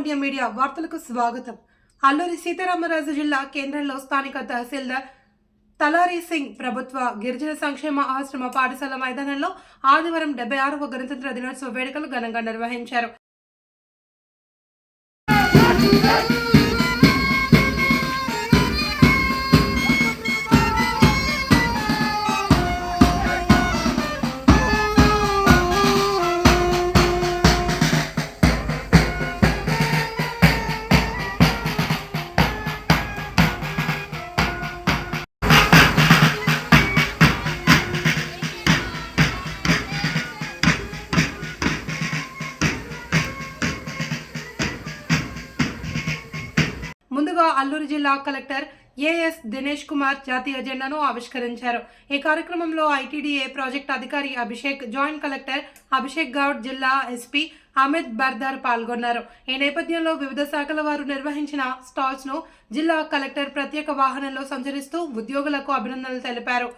మనం మీడియా వార్తలకు స్వాగతం. అల్లూరి సీతారామరాజు జిల్లా కేంద్రంలో స్థానిక తహసీల్దార్ తలారి సింగ్ ప్రభుత్వ గిరిజన సంక్షేమ ఆశ్రమ పాఠశాల మైదానంలో ఆదివారం డెబ్బై ఆరవ గణతంత్ర దినోత్సవ వేడుకలు ఘనంగా నిర్వహించారు. అల్లూరు జిల్లా కలెక్టర్ ఏఎస్ దినేష్ కుమార్ జాతీయ జెండాను ఆవిష్కరించారు. ఈ కార్యక్రమంలో ఐటీడీఏ ప్రాజెక్ట్ అధికారి అభిషేక్ జాయింట్ కలెక్టర్ అభిషేక్ గౌడ్ జిల్లా ఎస్పీ అమిత్ బర్దార్ పాల్గొన్నారు. ఈ నేపథ్యంలో వివిధ శాఖల వారు నిర్వహించిన స్టాల్స్ను జిల్లా కలెక్టర్ ప్రత్యేక వాహనంలో సంచరిస్తూ ఉద్యోగులకు అభినందనలు తెలిపారు.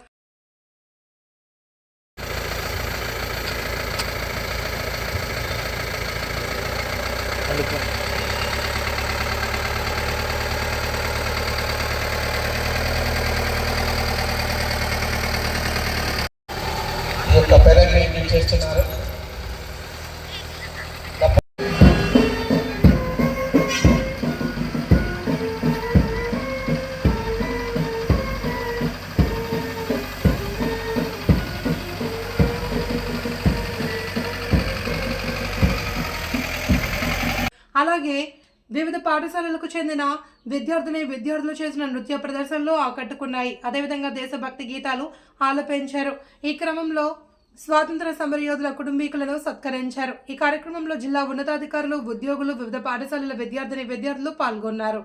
ఈ పెరగ్రేడింగ్ చేస్తున్నారు. అలాగే వివిధ పాఠశాలలకు చెందిన విద్యార్థిని విద్యార్థులు చేసిన నృత్య ప్రదర్శనలు ఆకట్టుకున్నాయి. అదేవిధంగా దేశభక్తి గీతాలు ఆలపించారు. ఈ క్రమంలో స్వాతంత్ర సమరయోధుల కుటుంబీకులను సత్కరించారు. ఈ కార్యక్రమంలో జిల్లా ఉన్నతాధికారులు ఉద్యోగులు వివిధ పాఠశాలల విద్యార్థిని విద్యార్థులు పాల్గొన్నారు.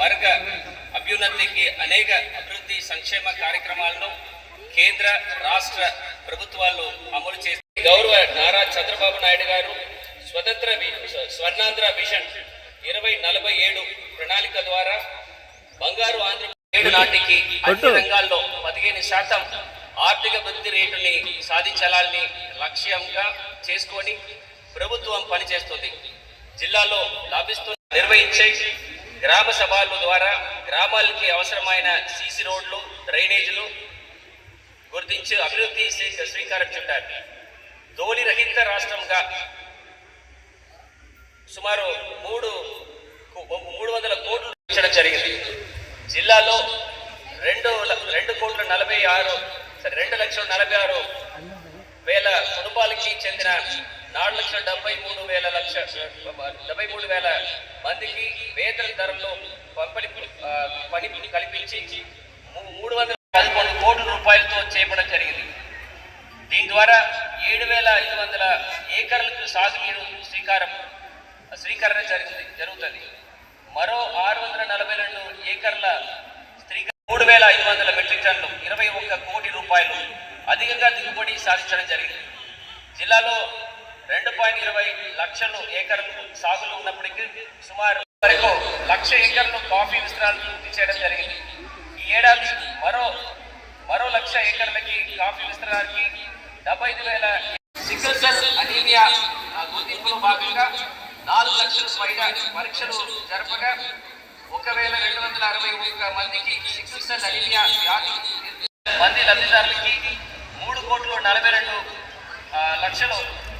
వర్గ అభ్యున్నతికి అనేక అభివృద్ధి సంక్షేమ కార్యక్రమాలను కేంద్ర రాష్ట్ర ప్రభుత్వాలు అమలు చేసి గౌరవ నారా చంద్రబాబు నాయుడు గారు స్వతంత్ర స్వర్ణాంధ్ర విజన్ ఇరవై నలభై ఏడు ప్రణాళిక ద్వారా బంగారు ఆంధ్ర ఏడు నాటికి అన్ని రంగాల్లో పదిహేను శాతం ఆర్థిక వృద్ధి రేటుని సాధించాలని లక్ష్యంగా చేసుకొని ప్రభుత్వం పనిచేస్తుంది. జిల్లాలో లభిస్తున్న నిర్వహించే గ్రామ సభల ద్వారా గ్రామాలకి అవసరమైన సీసీ రోడ్లు డ్రైనేజీలు గుర్తించి అభివృద్ధి శ్రీ- శ్రీకారం చుట్టారు. ధోని రహిత రాష్ట్రంగా సుమారు మూడు మూడు వందల కోట్లు ఇచ్చడం జరిగింది. జిల్లాలో రెండు రెండు కోట్ల నలభై ఆరు రెండు లక్షల నలభై ఆరు వేల కుటుంబాలకి చెందిన నాలుగు లక్షల డెబ్బై మూడు వేల లక్ష డెబ్బై మూడు వేల మందికి వేతన ధరల్లో పంపిణీ పని కల్పించి మూడు వందల పదకొండు కోట్ల రూపాయలతో చేపడం జరిగింది. దీని ద్వారా ఏడు వేల ఐదు వందల ఏకర్లకు సాగునీరు శ్రీకారం స్వీకరణ జరిగింది జరుగుతుంది. మరో ఆరు వందల నలభై రెండు ఏకర్ల స్త్రీ మూడు మూడు వేల ఐదు వందల మెట్రిక్ టన్నులు ఇరవై ఒక్క కోటి రూపాయలు అధికంగా దిగుబడి సాధించడం జరిగింది. జిల్లాలో రెండు పాయింట్ ఇరవై లక్షలు ఏకర్లు సాగులు ఉన్నప్పటికీ సుమారు వరకు లక్ష ఏకర్లు కాఫీ విస్తరాలు పూర్తి చేయడం జరిగింది. ఈ ఏడాది మరో మరో లక్ష ఏకర్లకి కాఫీ విస్తరానికి డెబ్బై ఐదు వేల సికిల్ సెల్ అనీమియా గుర్తింపులో భాగంగా నాలుగు లక్షల పైగా పరీక్షలు జరపగా ఒక వేల రెండు వందల అరవై ఒక్క మందికి సికిల్ సెల్ అనీమియా వ్యాధి మంది లబ్ధిదారులకి మూడు కోట్లు నలభై రెండు లక్షలు